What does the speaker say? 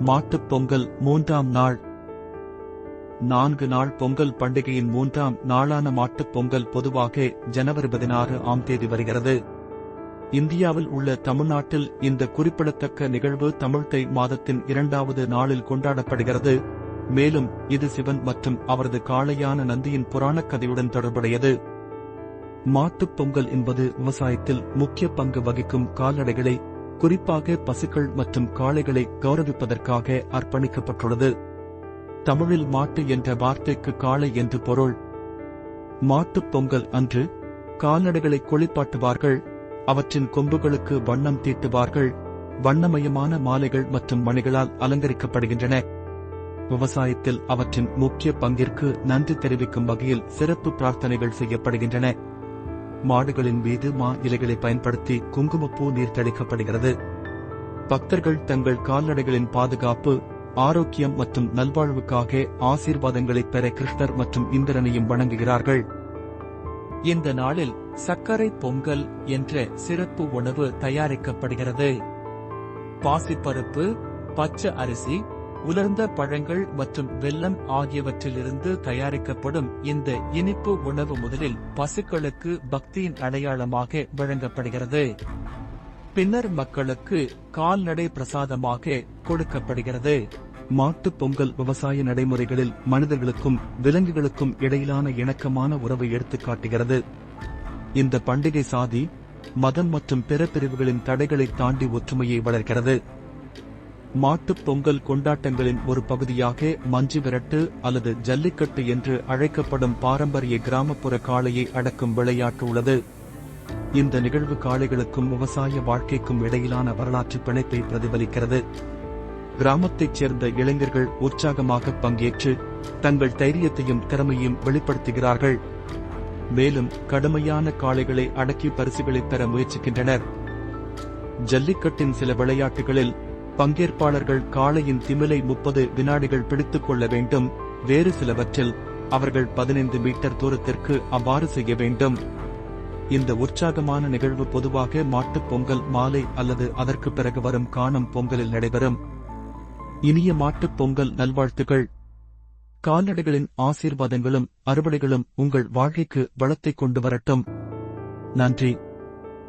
மாட்டுப் பொங்கல் மூன்றாம் நாள். நான்கு நாள் பொங்கல் பண்டிகையின் மூன்றாம் நாளான மாட்டுப் பொங்கல் பொதுவாக ஜனவரி பதினாறு ஆம் தேதி வருகிறது. இந்தியாவில் உள்ள தமிழ்நாட்டில் இந்த குறிப்பிடத்தக்க நிகழ்வு தமிழ்த்தை மாதத்தின் இரண்டாவது நாளில் கொண்டாடப்படுகிறது. மேலும் இது சிவன் மற்றும் அவரது காளையான நந்தியின் புராணக் கதையுடன் தொடர்புடையது. மாட்டுப் பொங்கல் என்பது விவசாயத்தில் முக்கிய பங்கு வகிக்கும் கால்நடைகளை குறிப்பாக பசுக்கள் மற்றும் காளைகளை கௌரவிப்பதற்காக அர்ப்பணிக்கப்பட்டுள்ளது. தமிழில் மாட்டு என்ற வார்த்தைக்கு காளை என்று பொருள். மாட்டுப் பொங்கல் அன்று கால்நடைகளை குளிப்பாட்டுவார்கள். அவற்றின் கொம்புகளுக்கு வண்ணம் தீட்டுவார்கள். வண்ணமயமான மாலைகள் மற்றும் மணிகளால் அலங்கரிக்கப்படுகின்றன. விவசாயத்தில் அவற்றின் முக்கிய பங்கிற்கு நன்றி தெரிவிக்கும் வகையில் சிறப்பு பிரார்த்தனைகள் செய்யப்படுகின்றன. மாடுகளின் மீது மா இலைகளை பயன்படுத்தி குங்குமப்பூ நீர் தெளிக்கப்படுகிறது பக்தர்கள் தங்கள் கால்நடைகளின் பாதுகாப்பு ஆரோக்கியம் மற்றும் நல்வாழ்வுக்காக ஆசீர்வாதங்களை பெற கிருஷ்ணர் மற்றும் இந்திரனையும் வணங்குகிறார்கள். இந்த நாளில் சர்க்கரை பொங்கல் என்ற சிறப்பு உணவு தயாரிக்கப்படுகிறது. பாசிப்பருப்பு பச்சை அரிசி உலர்ந்த பழங்கள் மற்றும் வெல்லம் ஆகியவற்றிலிருந்து தயாரிக்கப்படும் இந்த இனிப்பு உணவு முதலில் பசுக்களுக்கு பக்தியின் அடையாளமாக வழங்கப்படுகிறது. பின்னர் மக்களுக்கு கால்நடை பிரசாதமாக கொடுக்கப்படுகிறது. மாட்டுப் பொங்கல் விவசாய நடைமுறைகளில் மனிதர்களுக்கும் விலங்குகளுக்கும் இடையிலான இணக்கமான உறவை எடுத்துக்காட்டுகிறது இந்த பண்டிகை சாதி மதம் மற்றும் பிற பிரிவுகளின் தடைகளை தாண்டி ஒற்றுமையை வளர்க்கிறது. மாட்டுப் பொங்கல் கொண்டாட்டங்களின் ஒரு பகுதியாக மஞ்சு விரட்டு அல்லது ஜல்லிக்கட்டு என்று அழைக்கப்படும் பாரம்பரிய கிராமப்புற காளையை அடக்கும் விளையாட்டு உள்ளது. இந்த நிகழ்வு காளைகளுக்கும் விவசாய வாழ்க்கைக்கும் இடையிலான வரலாற்று பிணைப்பை பிரதிபலிக்கிறது. கிராமத்தைச் சேர்ந்த இளைஞர்கள் உற்சாகமாக பங்கேற்று தங்கள் தைரியத்தையும் திறமையும் வெளிப்படுத்துகிறார்கள். மேலும் கடுமையான காளைகளை அடக்கி பரிசுகளை பெற முயற்சிக்கின்றனர். ஜல்லிக்கட்டின் சில விளையாட்டுகளில் பங்கேற்பாளர்கள் காளையின் திமிலை முப்பது வினாடிகள் பிடித்துக் கொள்ள வேண்டும். வேறு சிலவற்றில் அவர்கள் பதினைந்து மீட்டர் தூரத்திற்கு அவ்வாறு செய்ய வேண்டும். இந்த உற்சாகமான நிகழ்வு பொதுவாக மாட்டுப் பொங்கல் மாலை அல்லது அதற்கு பிறகு வரும் காணும் பொங்கலில் நடைபெறும். இனிய மாட்டுப் பொங்கல் நல்வாழ்த்துகள் கால்நடைகளின் ஆசீர்வாதங்களும் அறுவடைகளும் உங்கள் வாழ்க்கைக்கு வளத்தை கொண்டு வரட்டும். நன்றி.